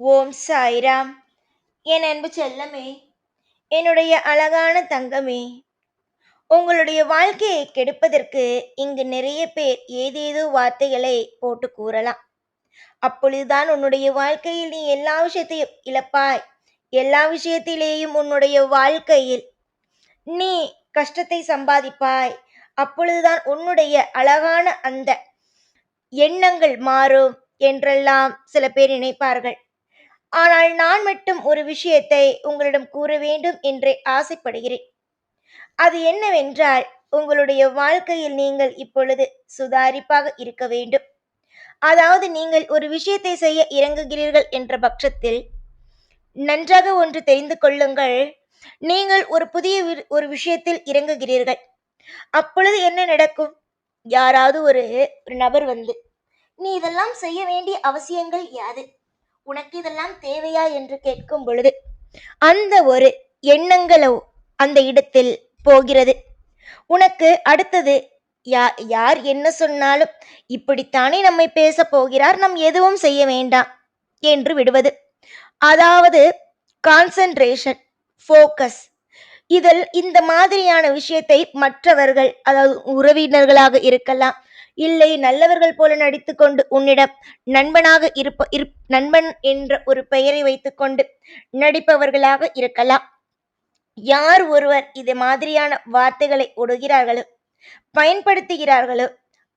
ஓம் சாய்ராம். என் அன்பு செல்லமே என்னுடைய அழகான தங்கமே உங்களுடைய வாழ்க்கையை கெடுப்பதற்கு இங்கு நிறைய பேர் ஏதேதோ வார்த்தைகளை போட்டு கூறலாம். அப்பொழுதுதான் உன்னுடைய வாழ்க்கையில் நீ எல்லா விஷயத்தையும் இழப்பாய். எல்லா விஷயத்திலேயும் உன்னுடைய வாழ்க்கையில் நீ கஷ்டத்தை சம்பாதிப்பாய். அப்பொழுதுதான் உன்னுடைய அழகான அந்த எண்ணங்கள் மாறும் என்றெல்லாம் சில பேர் நினைப்பார்கள். ஆனால் நான் மட்டும் ஒரு விஷயத்தை உங்களிடம் கூற வேண்டும் என்றே ஆசைப்படுகிறேன். அது என்னவென்றால் உங்களுடைய வாழ்க்கையில் நீங்கள் இப்பொழுது சுதாரிப்பாக இருக்க வேண்டும். அதாவது நீங்கள் ஒரு விஷயத்தை செய்ய இறங்குகிறீர்கள் என்ற பட்சத்தில் நன்றாக ஒன்று தெரிந்து கொள்ளுங்கள் நீங்கள் ஒரு புதிய ஒரு விஷயத்தில் இறங்குகிறீர்கள். அப்பொழுது என்ன நடக்கும்? யாராவது ஒரு ஒரு நபர் வந்து நீ இதெல்லாம் செய்ய வேண்டிய அவசியங்கள் யாது? உனக்கு இதெல்லாம் தேவையா என்று கேட்கும் பொழுது அந்த ஒரு எண்ணங்களோ அந்த இடத்தில் போகிறது. உனக்கு அடுத்தது யா யார் என்ன சொன்னாலும் இப்படித்தானே நம்மை பேச போகிறார் நம் எதுவும் செய்ய வேண்டாம் என்று விடுவது. அதாவது கான்சன்ட்ரேஷன் ஃபோக்கஸ் இதில் இந்த மாதிரியான விஷயத்தை மற்றவர்கள் அதாவது உறவினர்களாக இருக்கலாம் இல்லை நல்லவர்கள் போல நடித்துக்கொண்டு உன்னிடம் நண்பனாக இருப்ப இரு நண்பன் என்ற ஒரு பெயரை வைத்துக்கொண்டு நடிப்பவர்களாக இருக்கலாம். யார் ஒருவர் இது மாதிரியான வார்த்தைகளை ஒடுகிறார்களோ பயன்படுத்துகிறார்களோ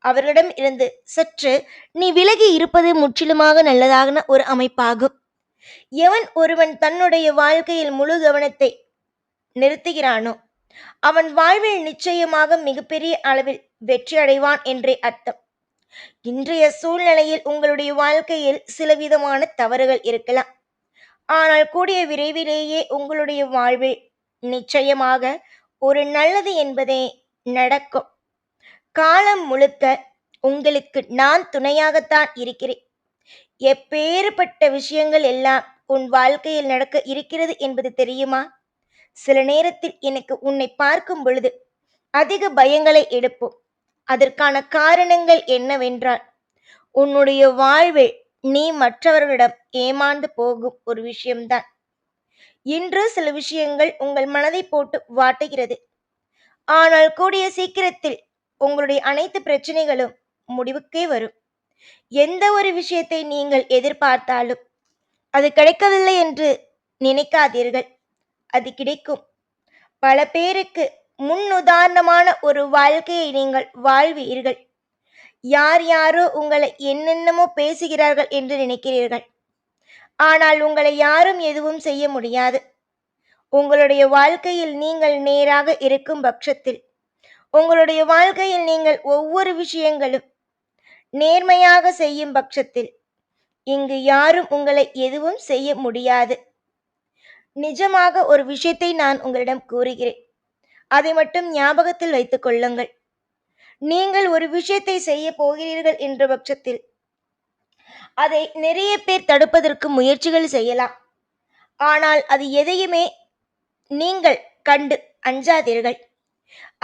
அவர்களிடம் இருந்து சற்று நீ விலகி இருப்பது முற்றிலுமாக நல்லதான ஒரு அமைப்பாகும். எவன் ஒருவன் தன்னுடைய வாழ்க்கையில் முழு கவனத்தை நிறுத்துகிறானோ அவன் வாழ்வில் நிச்சயமாக மிகப்பெரிய அளவில் வெற்றி அடைவான் என்றே அர்த்தம். இன்றைய சூழ்நிலையில் உங்களுடைய வாழ்க்கையில் சில விதமான தவறுகள் இருக்கலாம். ஆனால் கூடிய விரைவிலேயே உங்களுடைய வாழ்வில் நிச்சயமாக ஒரு நல்லது என்பதே நடக்கும். காலம் முழுக்க உங்களுக்கு நான் துணையாகத்தான் இருக்கிறேன். எப்பேறுபட்ட விஷயங்கள் எல்லாம் உன் வாழ்க்கையில் நடக்க இருக்கிறது என்பது தெரியுமா? சில நேரத்தில் எனக்கு உன்னை பார்க்கும் பொழுது அதிக பயங்களை எடுப்போம். அதற்கான காரணங்கள் என்னவென்றால் உன்னுடைய வாழ்வில் நீ மற்றவர்களிடம் ஏமாந்து போகும் ஒரு விஷயம்தான். இன்று சில விஷயங்கள் உங்கள் மனதை போட்டு வாட்டுகிறது. ஆனால் கூடிய சீக்கிரத்தில் உங்களுடைய அனைத்து பிரச்சனைகளும் முடிவுக்கே வரும். எந்த ஒரு விஷயத்தை நீங்கள் எதிர்பார்த்தாலும் அது கிடைக்கவில்லை என்று நினைக்காதீர்கள். அது கிடைக்கும். பல பேருக்கு முன்னுதாரணமான ஒரு வாழ்க்கையை நீங்கள் வாழ்வீர்கள். யார் யாரோ உங்களை என்னென்னமோ பேசுகிறார்கள் என்று நினைக்கிறீர்கள். ஆனால் உங்களை யாரும் எதுவும் செய்ய முடியாது. உங்களுடைய வாழ்க்கையில் நீங்கள் நேராக இருக்கும் பட்சத்தில் உங்களுடைய வாழ்க்கையில் நீங்கள் ஒவ்வொரு விஷயங்களும் நேர்மையாக செய்யும் பட்சத்தில் இங்கு யாரும் உங்களை எதுவும் செய்ய முடியாது. நிஜமாக ஒரு விஷயத்தை நான் உங்களிடம் கூறுகிறேன். அதை மட்டும் ஞாபகத்தில் வைத்துக் கொள்ளுங்கள். நீங்கள் ஒரு விஷயத்தை செய்ய போகிறீர்கள் என்ற பட்சத்தில் அதை நிறைய பேர் தடுப்பதற்கு முயற்சிகள் செய்யலாம். ஆனால் அது எதையுமே நீங்கள் கண்டு அஞ்சாதீர்கள்.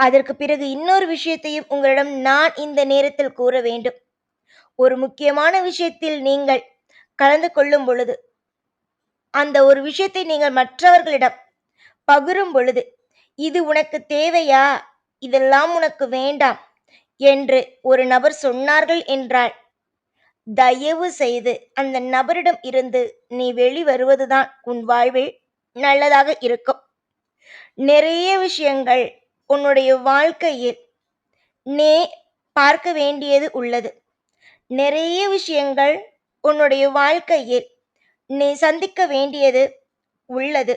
அதற்கு பிறகு இன்னொரு விஷயத்தையும் உங்களிடம் நான் இந்த நேரத்தில் கூற வேண்டும். ஒரு முக்கியமான விஷயத்தில் நீங்கள் கலந்து கொள்ளும் பொழுது அந்த ஒரு விஷயத்தை நீங்கள் மற்றவர்களிடம் பகிரும் பொழுது இது உனக்கு தேவையா? இதெல்லாம் உனக்கு வேண்டாம் என்று ஒரு நபர் சொன்னார்கள் என்றால் தயவு செய்து அந்த நபரிடம் இருந்து நீ வெளிவருவதுதான் உன் வாழ்வில் நல்லதாக இருக்கும். நிறைய விஷயங்கள் உன்னுடைய வாழ்க்கையில் நீ பார்க்க வேண்டியது உள்ளது. நிறைய விஷயங்கள் உன்னுடைய வாழ்க்கையில் நீ சந்திக்க வேண்டியது உள்ளது.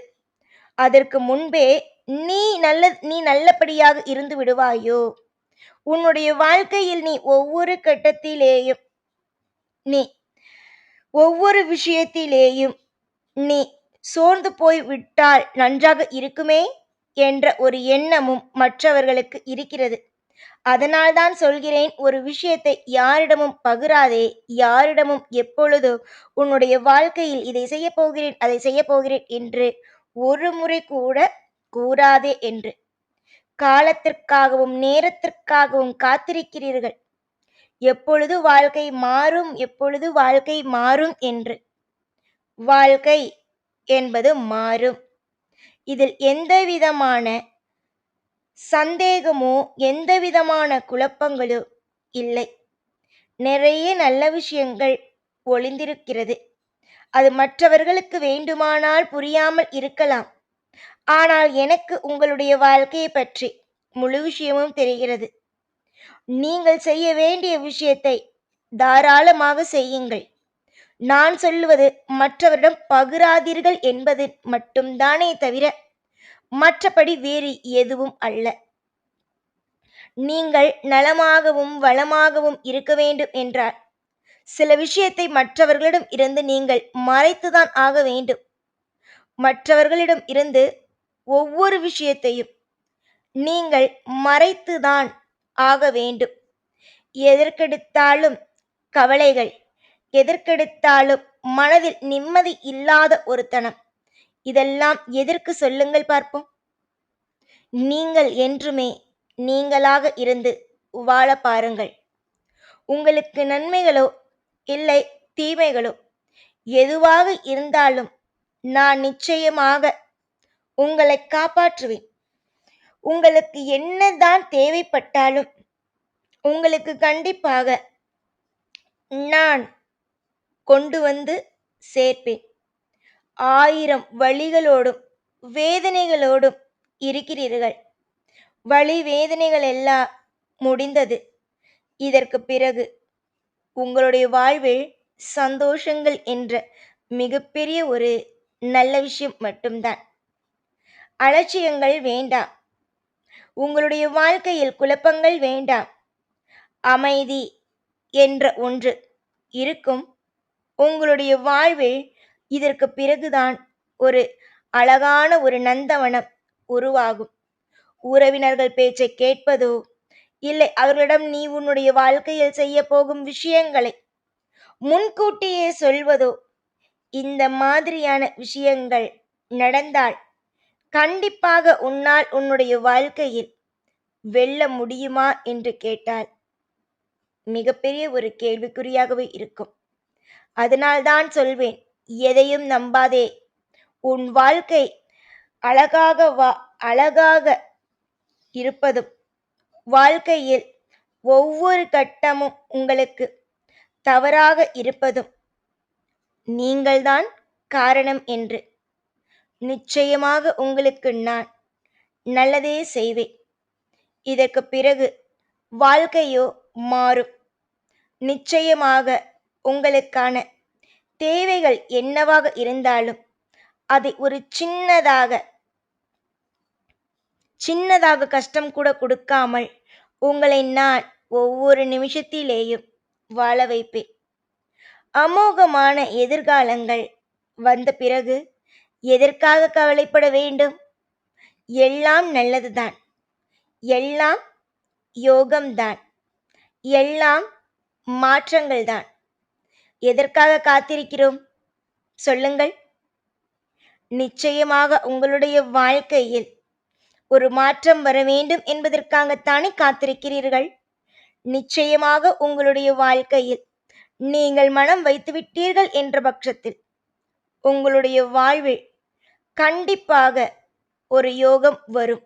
அதற்கு முன்பே நீ நல்ல நீ நல்லபடியாக இருந்து விடுவாயோ? உன்னுடைய வாழ்க்கையில் நீ ஒவ்வொரு கட்டத்திலேயும் நீ ஒவ்வொரு விஷயத்திலேயும் நீ சோர்ந்து போய் விட்டால் நன்றாக இருக்குமே? என்ற ஒரு எண்ணமும் மற்றவர்களுக்கு இருக்கிறது. அதனால்தான் சொல்கிறேன் ஒரு விஷயத்தை யாரிடமும் பகிராதே. யாரிடமும் எப்பொழுதும் உன்னுடைய வாழ்க்கையில் இதை செய்ய போகிறேன் அதை செய்ய போகிறேன் என்று ஒரு முறை கூட கூறாதே என்று. காலத்திற்காகவும் நேரத்திற்காகவும் காத்திருக்கிறீர்கள். எப்பொழுது வாழ்க்கை மாறும் எப்பொழுது வாழ்க்கை மாறும் என்று. வாழ்க்கை என்பது மாறும். இதில் எந்தவிதமான சந்தேகமோ எந்தவிதமான குழப்பங்களோ இல்லை. நிறைய நல்ல விஷயங்கள் ஒளிந்திருக்கிறது. அது மற்றவர்களுக்கு வேண்டுமானால் புரியாமல் இருக்கலாம். ஆனால் எனக்கு உங்களுடைய வாழ்க்கையை பற்றி முழு விஷயமும் தெரிகிறது. நீங்கள் செய்ய வேண்டிய விஷயத்தை தாராளமாக செய்யுங்கள். நான் சொல்லுவது மற்றவரிடம் பகிராதீர்கள் என்பது மட்டும்தானே தவிர மற்றபடி வேறு எதுவும் அல்ல. நீங்கள் நலமாகவும் வளமாகவும் இருக்க வேண்டும் என்றால் சில விஷயத்தை மற்றவர்களிடம் இருந்து நீங்கள் மறைத்துதான் ஆக வேண்டும். மற்றவர்களிடம் இருந்து ஒவ்வொரு விஷயத்தையும் நீங்கள் மறைத்துதான் ஆக வேண்டும். எதற்கெடுத்தாலும் கவலைகள் எதற்கெடுத்தாலும் மனதில் நிம்மதி இல்லாத ஒரு தனம் இதெல்லாம் எதற்கு சொல்லுங்கள் பார்ப்போம். நீங்கள் என்றுமே நீங்களாக இருந்து வாழ பாருங்கள். உங்களுக்கு நன்மைகளோ இல்லை தீமைகளோ எதுவாக இருந்தாலும் நான் நிச்சயமாக உங்களை காப்பாற்றுவேன். உங்களுக்கு என்னதான் தேவைப்பட்டாலும் உங்களுக்கு கண்டிப்பாக நான் கொண்டு வந்து சேர்ப்பேன். ஆயிரம் வழிகளோடும் வேதனைகளோடும் இருக்கிறீர்கள். வழி வேதனைகள் எல்லாம் முடிந்தது. இதற்கு பிறகு உங்களுடைய வாழ்வில் சந்தோஷங்கள் என்ற மிகப்பெரிய ஒரு நல்ல விஷயம் மட்டும்தான். அலட்சியங்கள் வேண்டாம். உங்களுடைய வாழ்க்கையில் குழப்பங்கள் வேண்டாம். அமைதி என்ற ஒன்று இருக்கும். உங்களுடைய வாழ்வில் இதற்கு பிறகுதான் ஒரு அழகான ஒரு நந்தவனம் உருவாகும். உறவினர்கள் பேச்சை கேட்பதோ இல்லை அவர்களிடம் நீ உன்னுடைய வாழ்க்கையில் செய்ய போகும் விஷயங்களை முன்கூட்டியே சொல்வதோ இந்த மாதிரியான விஷயங்கள் நடந்தால் கண்டிப்பாக உன்னால் உன்னுடைய வாழ்க்கையில் வெல்ல முடியுமா என்று கேட்டால் மிகப்பெரிய ஒரு கேள்விக்குறியாகவே இருக்கும். அதனால்தான் சொல்வேன் எதையும் நம்பாதே. உன் வாழ்க்கை அழகாக வா அழகாக இருப்பதும் வாழ்க்கையில் ஒவ்வொரு கட்டமும் உங்களுக்கு தவறாக இருப்பதும் நீங்கள்தான் காரணம் என்று நிச்சயமாக உங்களுக்கு நான் நல்லதே செய்வேன். இதற்கு பிறகு வாழ்க்கையோ மாறும். நிச்சயமாக உங்களுக்கான தேவைகள் என்னவாக இருந்தாலும் அதை ஒரு சின்னதாக சின்னதாக கஷ்டம் கூட கொடுக்காமல் உங்களை நான் ஒவ்வொரு நிமிஷத்திலேயும் வாழ வைப்பேன். அமோகமான எதிர்காலங்கள் வந்த பிறகு எதற்காக கவலைப்பட வேண்டும்? எல்லாம் நல்லதுதான். எல்லாம் யோகம்தான். எல்லாம் மாற்றங்கள் தான் எதற்காக காத்திருக்கிறோம்? சொல்லுங்கள். நிச்சயமாக உங்களுடைய வாழ்க்கையில் ஒரு மாற்றம் வர வேண்டும் என்பதற்காகத்தானே காத்திருக்கிறீர்கள்? நிச்சயமாக உங்களுடைய வாழ்க்கையில் நீங்கள் மனம் வைத்துவிட்டீர்கள் என்ற பட்சத்தில் உங்களுடைய வாழ்வில் கண்டிப்பாக ஒரு யோகம் வரும்.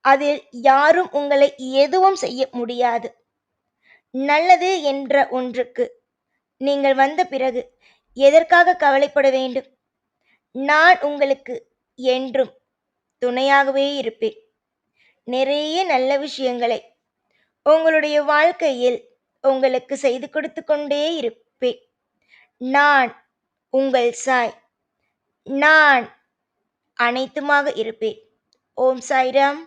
அதில் யாரும் உங்களை எதுவும் செய்ய முடியாது. நல்லது என்ற ஒன்றுக்கு நீங்கள் வந்த பிறகு எதற்காக கவலைப்பட வேண்டும்? நான் உங்களுக்கு என்றும் துணையாகவே இருப்பேன். நிறைய நல்ல விஷயங்களை உங்களுடைய வாழ்க்கையில் உங்களுக்கு செய்து கொடுத்து கொண்டே இருப்பேன். நான் உங்கள் சாய். நான் அனைத்துமாக இருப்பேன். ஓம் சாய்ராம்.